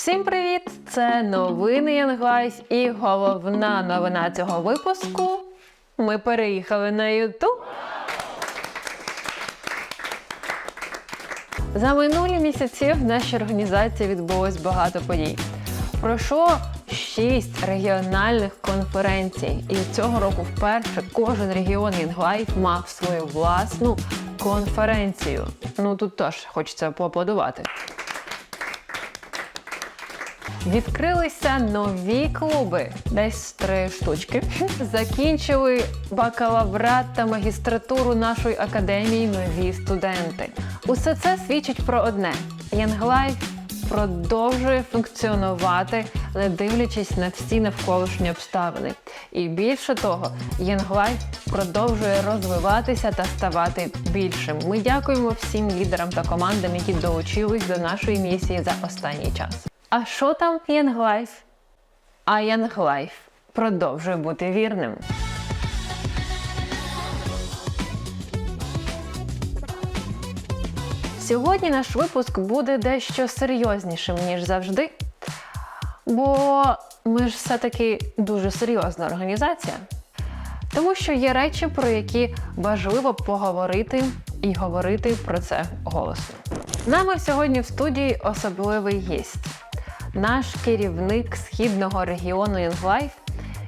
Всім привіт! Це новини Янгвайс і головна новина цього випуску. Ми переїхали на Ютуб. За минулі місяці в нашій організації відбулось багато подій. Пройшло шість регіональних конференцій, і цього року вперше кожен регіон Інгвайт мав свою власну конференцію. Ну тут теж хочеться поаплодувати. Відкрилися нові клуби, десь три штучки. Закінчили бакалаврат та магістратуру нашої академії нові студенти. Усе це свідчить про одне: Янглайф продовжує функціонувати, не дивлячись на всі навколишні обставини. І більше того, Янглайф продовжує розвиватися та ставати більшим. Ми дякуємо всім лідерам та командам, які долучились до нашої місії за останній час. А що там Янглайф? А Янглайф продовжує бути вірним. Сьогодні наш випуск буде дещо серйознішим, ніж завжди. Бо ми ж все-таки дуже серйозна організація. Тому що є речі, про які важливо поговорити і говорити про це голосно. Нами сьогодні в студії особливий гість, наш керівник східного регіону Інглайф,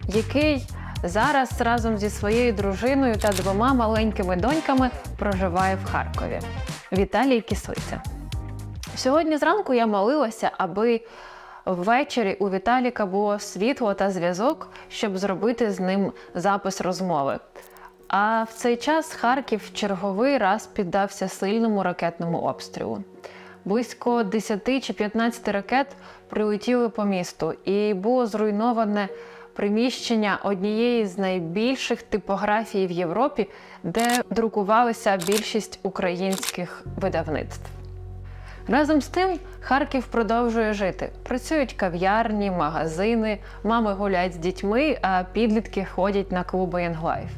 який зараз разом зі своєю дружиною та двома маленькими доньками проживає в Харкові. Віталій Кислиця. Сьогодні зранку я молилася, аби ввечері у Віталіка було світло та зв'язок, щоб зробити з ним запис розмови. А в цей час Харків черговий раз піддався сильному ракетному обстрілу. Близько 10 чи 15 ракет прилетіли по місту, і було зруйноване приміщення однієї з найбільших типографій в Європі, де друкувалися більшість українських видавництв. Разом з тим, Харків продовжує жити. Працюють кав'ярні, магазини, мами гуляють з дітьми, а підлітки ходять на клуби Янглайф.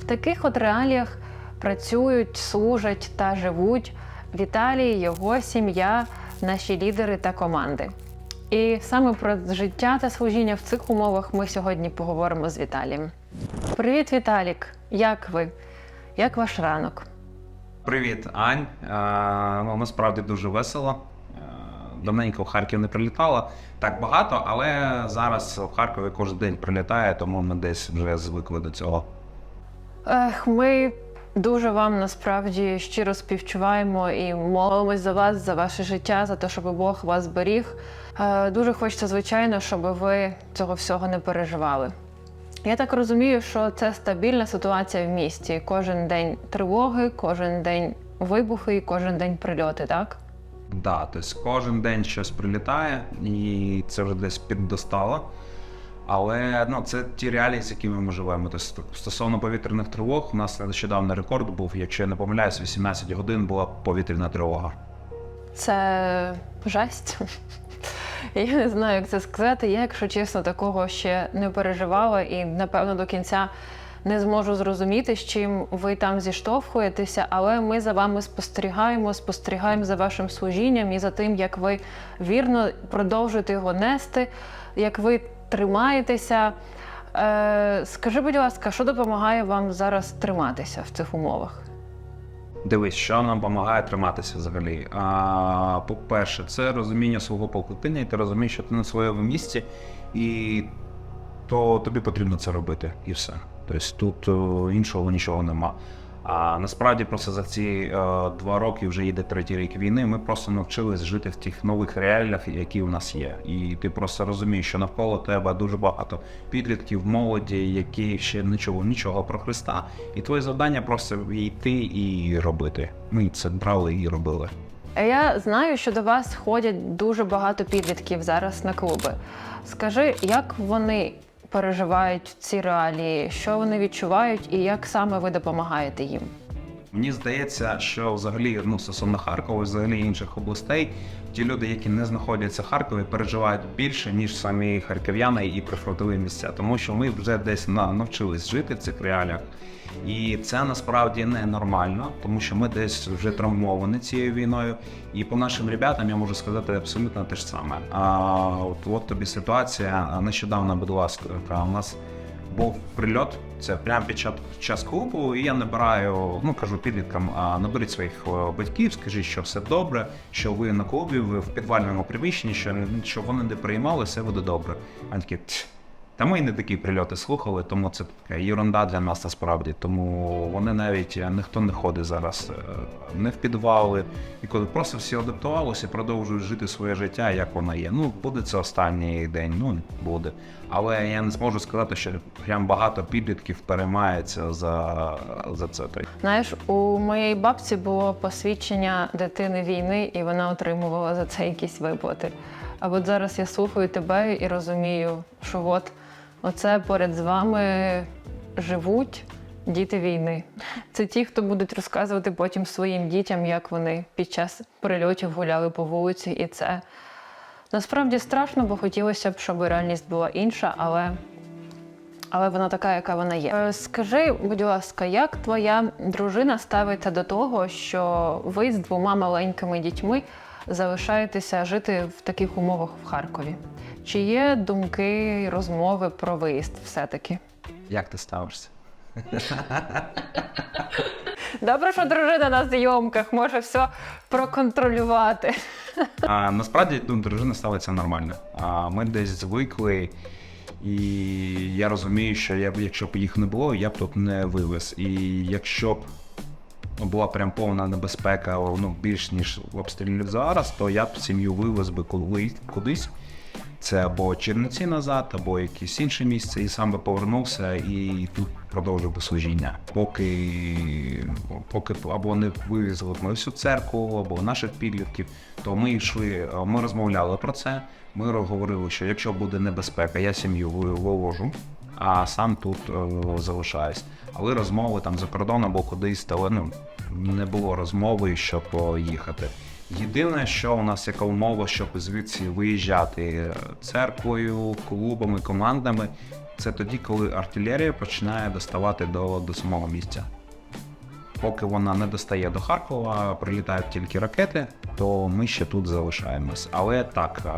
В таких от реаліях працюють, служать та живуть Віталій, його сім'я, наші лідери та команди. І саме про життя та служіння в цих умовах ми сьогодні поговоримо з Віталієм. Привіт, Віталік! Як ви? Як ваш ранок? Привіт, Ань. Е, ну, насправді дуже весело. Е, Давненько в Харків не прилітало так багато, але зараз в Харкові кожен день прилітає, тому ми десь вже звикли до цього. Ех, ми дуже вам насправді щиро співчуваємо і молимось за вас, за ваше життя, за те, щоб Бог вас беріг. Е, Дуже хочеться, звичайно, щоб ви цього всього не переживали. Я так розумію, що це стабільна ситуація в місті. Кожен день тривоги, кожен день вибухи і кожен день прильоти, так? Да, тобто кожен день щось прилітає, і це вже десь піддостало. Але ну, це ті реалії, з якими ми живемо. Тобто, стосовно повітряних тривог, у нас нещодавно рекорд був, якщо я не помиляюсь, 18 годин була повітряна тривога. Це жесть. Я не знаю, як це сказати. Я, якщо чесно, такого ще не переживала і, напевно, до кінця не зможу зрозуміти, з чим ви там зіштовхуєтеся, але ми за вами спостерігаємо, спостерігаємо за вашим служінням і за тим, як ви вірно продовжуєте його нести, як ви тримаєтеся. Е, скажи, будь ласка, що допомагає вам зараз триматися в цих умовах? Дивись, що нам допомагає триматися взагалі. А, по-перше, це розуміння свого покликання, і ти розумієш, що ти на своєму місці, і то тобі потрібно це робити, і все. Тобто тут о, іншого нічого нема. А насправді просто за ці е, два роки вже йде третій рік війни. Ми просто навчились жити в тих нових реаліях, які у нас є. І ти просто розумієш, що навколо тебе дуже багато підлітків, молоді, які ще нічого, нічого про Христа. І твоє завдання просто йти і робити. Ми це брали і робили. Я знаю, що до вас ходять дуже багато підлітків зараз на клуби. Скажи, як вони переживають ці реалії, що вони відчувають і як саме ви допомагаєте їм? Мені здається, що взагалі ну, стосовно Харкова, взагалі інших областей, ті люди, які не знаходяться в Харкові, переживають більше, ніж самі харків'яни і прифронтові місця, тому що ми вже десь на, навчились жити в цих реаліях. І це насправді не нормально, тому що ми десь вже травмовані цією війною. І по нашим ребятам я можу сказати абсолютно те ж саме. А от, от тобі ситуація. Нещодавно, будь ласка, у нас був прильот. Це прямо під час, час клубу, і я набираю, ну кажу підліткам, а наберіть своїх е, батьків, скажіть, що все добре, що ви на клубі, ви в підвальному приміщенні, що, що вони не приймали, все буде добре. А такі. «Ть, та ми і не такі прильоти слухали, тому це така єрунда для нас насправді. Тому вони навіть е, ніхто не ходить зараз е, не в підвали. І коли просто всі адаптувалися продовжують жити своє життя, як воно є. Ну, буде це останній день, ну буде. Але я не зможу сказати, що прям багато підлітків переймається за, за це. Знаєш, у моєї бабці було посвідчення дитини війни, і вона отримувала за це якісь виплати. А от зараз я слухаю тебе і розумію, що от оце поряд з вами живуть діти війни. Це ті, хто будуть розказувати потім своїм дітям, як вони під час прильотів гуляли по вулиці, і це насправді страшно, бо хотілося б, щоб реальність була інша, але але вона така, яка вона є. Е, Скажи, будь ласка, як твоя дружина ставиться до того, що ви з двома маленькими дітьми залишаєтеся жити в таких умовах в Харкові? Чи є думки, розмови про виїзд все-таки? Як ти ставишся? Добре, що дружина на зйомках може все проконтролювати. А, насправді ну, дружина ставиться нормально. А, ми десь звикли, і я розумію, що я б, якщо б їх не було, я б тут не вивез. І якщо б була прям повна небезпека, ну, більш ніж обстрілів зараз, то я б сім'ю вивез би кудись. Це або Черниці назад, або якесь інше місце, і сам би повернувся і тут продовжив би служіння. Поки, поки або не вивезли ми всю церкву, або наших підлітків, то ми йшли, ми розмовляли про це. Ми говорили, що якщо буде небезпека, я сім'ю вивожу, а сам тут е, залишаюсь. Але розмови там за кордон або кудись, але ну, не було розмови, щоб е, їхати. Єдине, що у нас яка умова, щоб звідси виїжджати церквою, клубами, командами, це тоді, коли артилерія починає доставати до, до самого місця. Поки вона не достає до Харкова, прилітають тільки ракети, то ми ще тут залишаємось. Але так, е,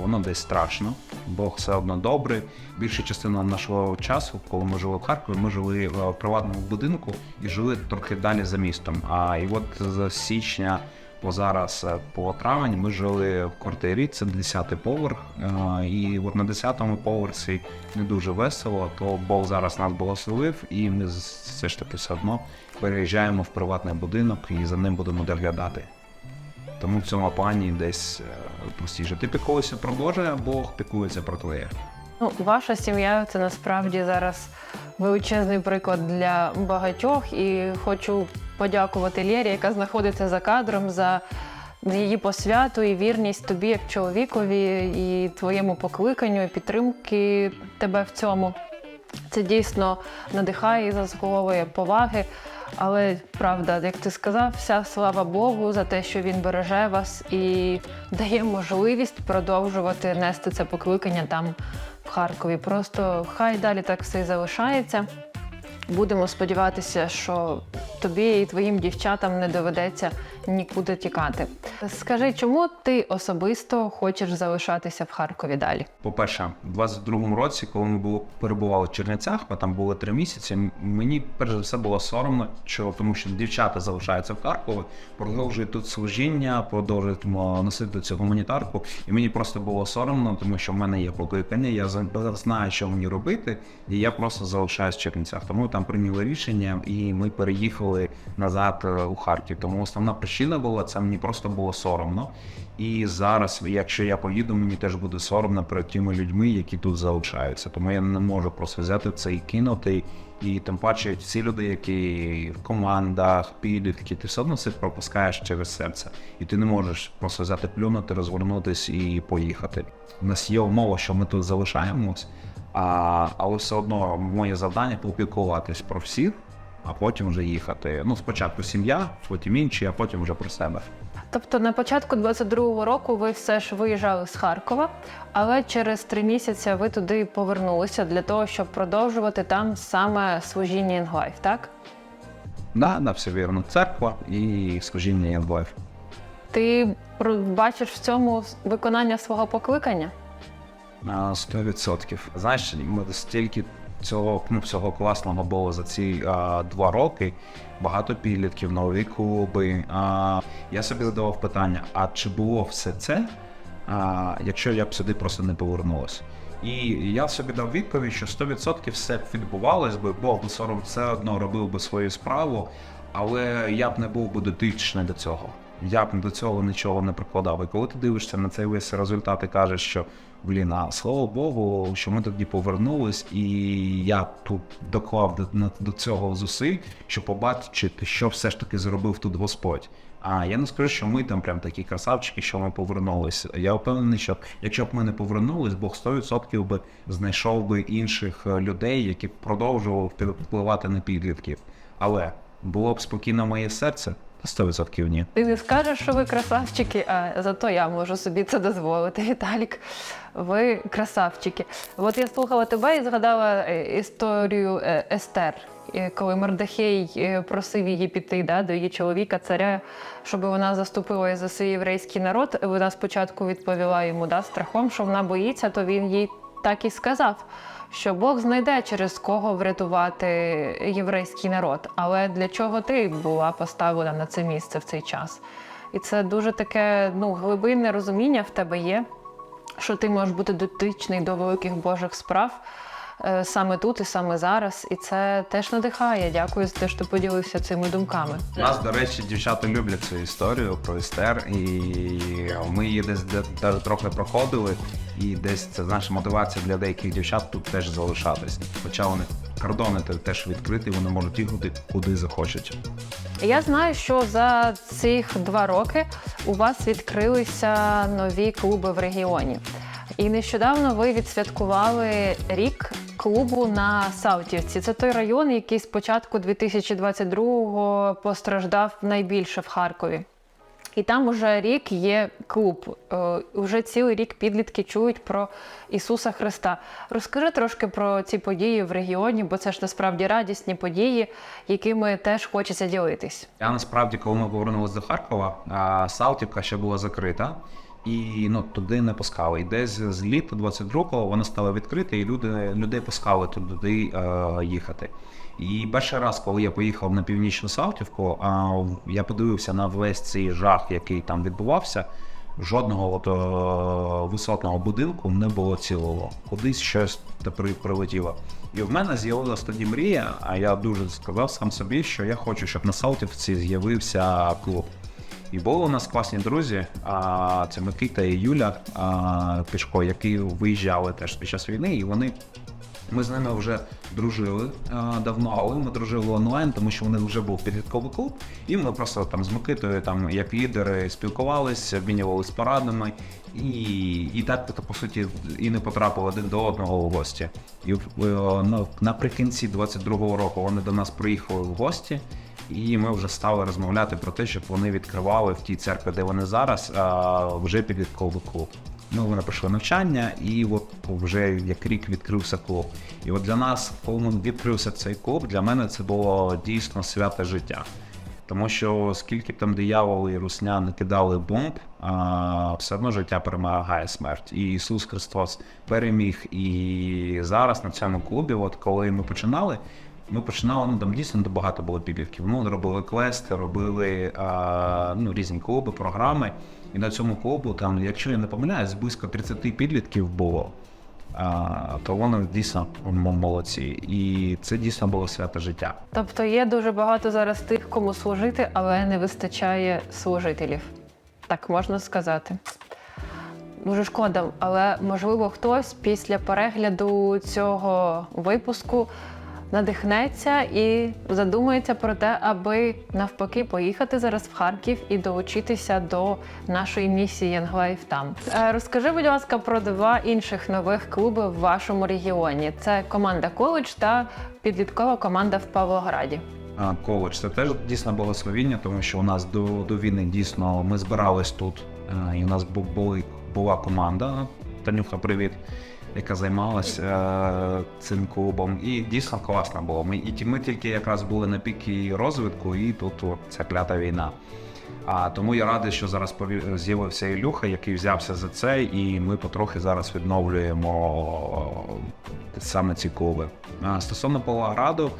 воно десь страшно, бо все одно добре. Більша частина нашого часу, коли ми жили в Харкові, ми жили в приватному будинку і жили трохи далі за містом. А і от з січня по зараз е, по травень ми жили в квартирі, це 10-й поверх. е, І от на 10-му поверсі не дуже весело, то Бог зараз нас благословив, і ми все ж таки все одно переїжджаємо в приватний будинок і за ним будемо доглядати. Тому в цьому плані десь е, простіше. Ти піклуєшся про Боже, Бог піклується про твоє. Ну, ваша сім'я це насправді зараз величезний приклад для багатьох. І хочу подякувати Лєрі, яка знаходиться за кадром за її посвяту і вірність тобі як чоловікові, і твоєму покликанню, і підтримки тебе в цьому. Це дійсно надихає і заслуговує поваги. Але правда, як ти сказав, вся слава Богу за те, що він береже вас і дає можливість продовжувати нести це покликання там в Харкові. Просто хай далі так все і залишається. Будемо сподіватися, що тобі і твоїм дівчатам не доведеться нікуди тікати. Скажи, чому ти особисто хочеш залишатися в Харкові далі? По-перше, в 22-му році, коли ми було, перебували в Чернівцях, ми там були три місяці. Мені перш за все було соромно, що тому що дівчата залишаються в Харкові, продовжують тут служіння, продовжують носити цю гуманітарку. І мені просто було соромно, тому що в мене є покликання, я знаю, що мені робити, і я просто залишаюсь в Чернівцях. Тому там прийняли рішення, і ми переїхали назад е, у Харків. Тому основна причина була це мені просто було соромно. І зараз, якщо я поїду, мені теж буде соромно перед тими людьми, які тут залишаються. Тому я не можу просто взяти це і кинути. І тим паче всі люди, які в командах, підлітки, ти все одно це пропускаєш через серце. І ти не можеш просто взяти плюнути, розвернутись і поїхати. У нас є умова, що ми тут залишаємось, а, але все одно моє завдання попіклуватись про всіх а потім вже їхати. Ну, спочатку сім'я, потім інші, а потім вже про себе. Тобто на початку 22-го року ви все ж виїжджали з Харкова, але через три місяці ви туди повернулися для того, щоб продовжувати там саме служіння Інгвайф, так? Да, да, все вірно. Церква і служіння Янвоїв. Ти бачиш в цьому виконання свого покликання? На 100%. Знаєш, ми стільки цього, ну, всього класного було за ці а, два роки. Багато підлітків, нові клуби. А, я собі задавав питання: а чи було все це, а, якщо я б сюди просто не повернулася? І я собі дав відповідь, що 100% все б відбувалось би, все все одно робив би свою справу, але я б не був би дотичний до цього. Я б до цього нічого не прикладав. І коли ти дивишся на цей весь результат і кажеш, що блін, а слава Богу, що ми тоді повернулись, і я тут доклав до, до цього зусиль, щоб побачити, що все ж таки зробив тут Господь. А я не скажу, що ми там прям такі красавчики, що ми повернулися. Я впевнений, що якщо б ми не повернулись, Бог 100% би знайшов би інших е, людей, які б продовжували впливати на підлітків. Але було б спокійно моє серце, 100% ні. Ти не скажеш, що ви красавчики, а зато я можу собі це дозволити. Віталік, ви красавчики. От я слухала тебе і згадала е, історію е, Естер, е, коли Мордехей е, просив її піти да, до її чоловіка, царя, щоб вона заступила за свій єврейський народ. Вона спочатку відповіла йому да, страхом, що вона боїться, то він їй так і сказав. Що Бог знайде через кого врятувати єврейський народ. Але для чого ти була поставлена на це місце в цей час? І це дуже таке ну, глибинне розуміння в тебе є, що ти можеш бути дотичний до великих Божих справ саме тут і саме зараз. І це теж надихає. Дякую за те, що ти поділився цими думками. У нас, до речі, дівчата люблять цю історію про Естер, і ми її десь трохи проходили, і десь це наша мотивація для деяких дівчат тут теж залишатись. Хоча вони кордони теж відкриті, вони можуть їхати куди захочуть. Я знаю, що за цих два роки у вас відкрилися нові клуби в регіоні. І нещодавно ви відсвяткували рік клубу на Саутівці. Це той район, який з початку 2022-го постраждав найбільше в Харкові. І там уже рік є клуб. Е, Уже цілий рік підлітки чують про Ісуса Христа. Розкажи трошки про ці події в регіоні, бо це ж насправді радісні події, якими теж хочеться ділитись. Я насправді, коли ми повернулися до Харкова, Салтівка ще була закрита. І ну туди не пускали. І десь з літа 22-го вона стала відкрита, і люди людей пускали туди е, їхати. І перший раз, коли я поїхав на північну Салтівку, а, я подивився на весь цей жах, який там відбувався. Жодного от, е, висотного будинку не було цілого. Кудись щось тепер прилетіло. І в мене з'явилася тоді мрія, а я дуже сказав сам собі, що я хочу, щоб на Салтівці з'явився клуб. І були у нас класні друзі, а, це Микита і Юля а, Пішко, які виїжджали теж під час війни, і вони. Ми з ними вже дружили а, давно, але ми дружили онлайн, тому що вони вже був підлітковий клуб, і ми просто там з Микитою, там як лідери, спілкувалися, обмінювалися порадами, і, і так то, по суті і не потрапили один до одного у гості. І в- ну, наприкінці 22-го року вони до нас приїхали в гості. І ми вже стали розмовляти про те, щоб вони відкривали в тій церкві, де вони зараз, вже підлітковий клуб. Ну, вони пройшли навчання, і от вже як рік відкрився клуб. І от для нас, коли відкрився цей клуб, для мене це було дійсно святе життя. Тому що скільки б там дияволи і русня не кидали бомб, а, все одно життя перемагає смерть. І Ісус Христос переміг. І зараз на цьому клубі, от коли ми починали, ми починали, ну там дійсно багато було підлітків. Ну, робили квести, робили а, ну, різні клуби, програми. І на цьому клубу, там, якщо я не помиляюсь, близько 30 підлітків було. А, то вони дійсно молодці. І це дійсно було святе життя. Тобто є дуже багато зараз тих, кому служити, але не вистачає служителів. Так можна сказати. Дуже шкода, але можливо хтось після перегляду цього випуску надихнеться і задумається про те, аби навпаки поїхати зараз в Харків і долучитися до нашої місії Янглайф там. Е, Розкажи, будь ласка, про два інших нових клуби в вашому регіоні. Це команда коледж та підліткова команда в Павлограді. коледж. Це теж дійсно благословіння, тому що у нас до, до війни дійсно ми збирались тут, е, і у нас бу- були, була команда. Танюха, привіт, яка займалася е, цим клубом. І дійсно класно було. Ми, і ті- ми тільки якраз були на пікі розвитку, і тут ця клята війна. А тому я радий, що зараз з'явився Ілюха, який взявся за це, і ми потрохи зараз відновлюємо е, саме ці клуби. Стосовно Павлограду,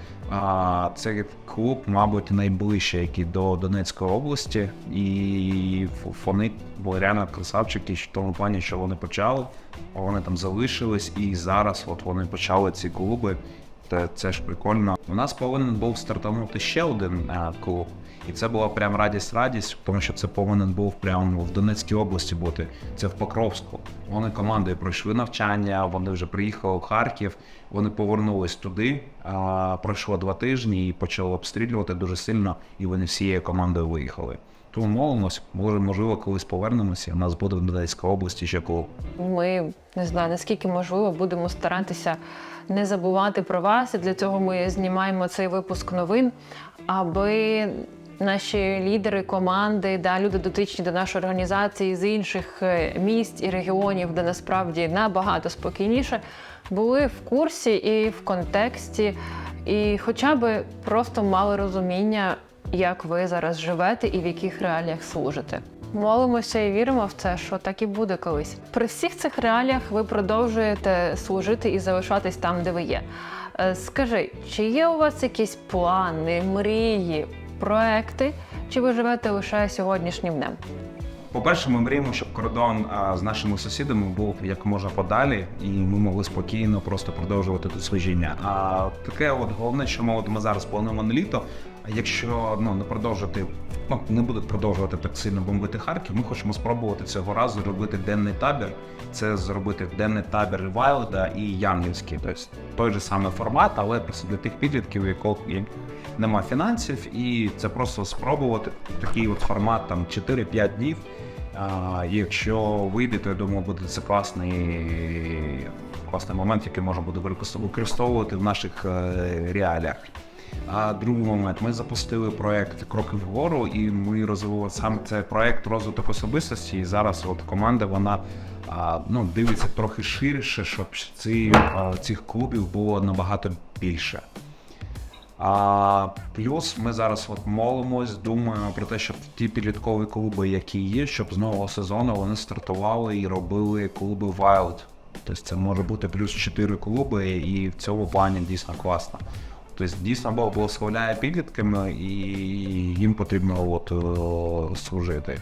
це клуб, мабуть, найближчий, який до Донецької області, і вони були реально красавчики в тому плані, що вони почали, вони там залишились, і зараз от вони почали ці клуби. Це, це ж прикольно. У нас повинен був стартанути ще один е, клуб, і це була прям радість, радість, тому що це повинен був прямо в Донецькій області бути. Це в Покровську. Вони командою пройшли навчання, вони вже приїхали в Харків, вони повернулись туди. А, пройшло два тижні і почали обстрілювати дуже сильно, і вони всією командою виїхали. Тому молимось, може, можливо, колись повернемося. У нас буде в Донецькій області ще клуб. Ми не знаю, наскільки можливо, будемо старатися не забувати про вас. І для цього ми знімаємо цей випуск новин, аби наші лідери, команди, да, люди дотичні до нашої організації з інших е, місць і регіонів, де насправді набагато спокійніше, були в курсі і в контексті, і хоча б просто мали розуміння, як ви зараз живете і в яких реаліях служите. Молимося і віримо в це, що так і буде колись. При всіх цих реаліях ви продовжуєте служити і залишатись там, де ви є. Е, Скажи, чи є у вас якісь плани, мрії, проекти, чи ви живете лише сьогоднішнім днем? По-перше, ми мріємо, щоб кордон з нашими сусідами був як можна подалі, і ми могли спокійно просто продовжувати тут служіння. А таке, от головне, що ми, от ми зараз плануємо на літо. Якщо ну не продовжити, ну не будуть продовжувати так сильно бомбити Харків, ми хочемо спробувати цього разу робити денний табір. Це зробити денний табір Вайлда і Янгельський. Тобто той же самий формат, але просто для тих підлітків, у яких нема фінансів, і це просто спробувати такий от формат там 4-5 днів. А, якщо вийде, то я думаю, буде це класний, класний момент, який можна буде використов- використовувати в наших е, реаліях. А другий момент ми запустили проект Кроки вгору, і ми розвивали саме це проект розвиток особистості. І зараз от команда вона ну, дивиться трохи ширше, щоб ці, цих клубів було набагато більше. А плюс ми зараз от молимось, думаємо про те, щоб ті підліткові клуби, які є, щоб з нового сезону вони стартували і робили клуби Wild. Тобто це може бути плюс 4 клуби, і в цьому плані дійсно класно. Тобто дійсно Бог благословляє підлітками, і їм потрібно от, е, служити.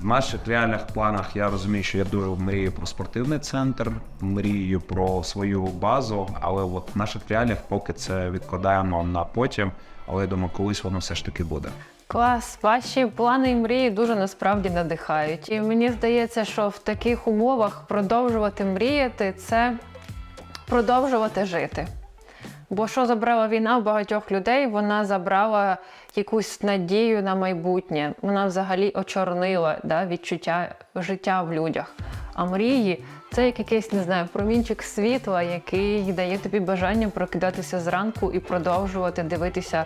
В наших реальних планах я розумію, що я дуже мрію про спортивний центр, мрію про свою базу, але от в наших реаліях поки це відкладаємо на потім, але я думаю, колись воно все ж таки буде. Клас, ваші плани і мрії дуже насправді надихають. І мені здається, що в таких умовах продовжувати мріяти це продовжувати жити. Бо що забрала війна в багатьох людей, вона забрала якусь надію на майбутнє. Вона взагалі очорнила да, відчуття життя в людях. А мрії це як якийсь, не знаю, промінчик світла, який дає тобі бажання прокидатися зранку і продовжувати дивитися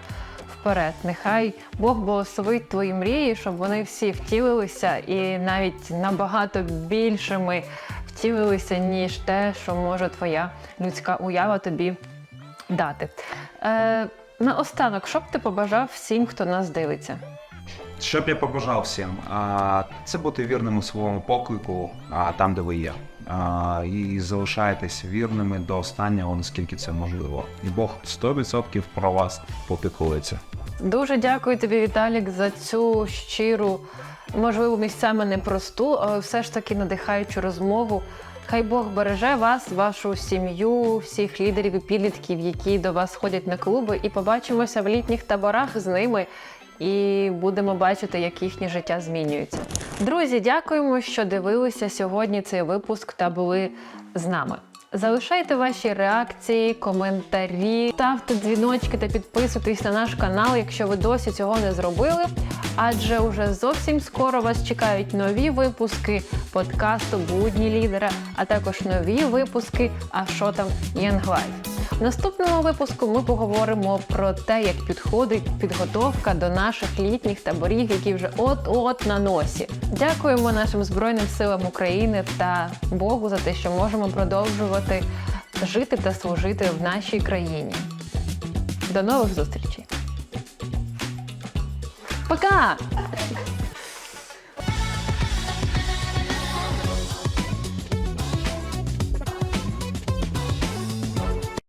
вперед. Нехай Бог благословить твої мрії, щоб вони всі втілилися і навіть набагато більшими втілилися, ніж те, що може твоя людська уява тобі дати. Е, наостанок, що б ти побажав всім, хто нас дивиться? Що б я побажав всім? А, це бути вірним у своєму поклику, а, там, де ви є. І залишайтеся вірними до останнього, наскільки це можливо. І Бог 100% про вас попіклується. Дуже дякую тобі, Віталік, за цю щиру, можливо, місцями непросту, але все ж таки надихаючу розмову. Хай Бог береже вас, вашу сім'ю, всіх лідерів і підлітків, які до вас ходять на клуби, і побачимося в літніх таборах з ними. І будемо бачити, як їхнє життя змінюється. Друзі, дякуємо, що дивилися сьогодні цей випуск та були з нами. Залишайте ваші реакції, коментарі, ставте дзвіночки та підписуйтесь на наш канал, якщо ви досі цього не зробили. Адже уже зовсім скоро вас чекають нові випуски подкасту Будні лідера, а також нові випуски А що там Life. В наступному випуску ми поговоримо про те, як підходить підготовка до наших літніх таборів, які вже от-от на носі. Дякуємо нашим Збройним силам України та Богу за те, що можемо продовжувати жити та служити в нашій країні. До нових зустрічей! Пока!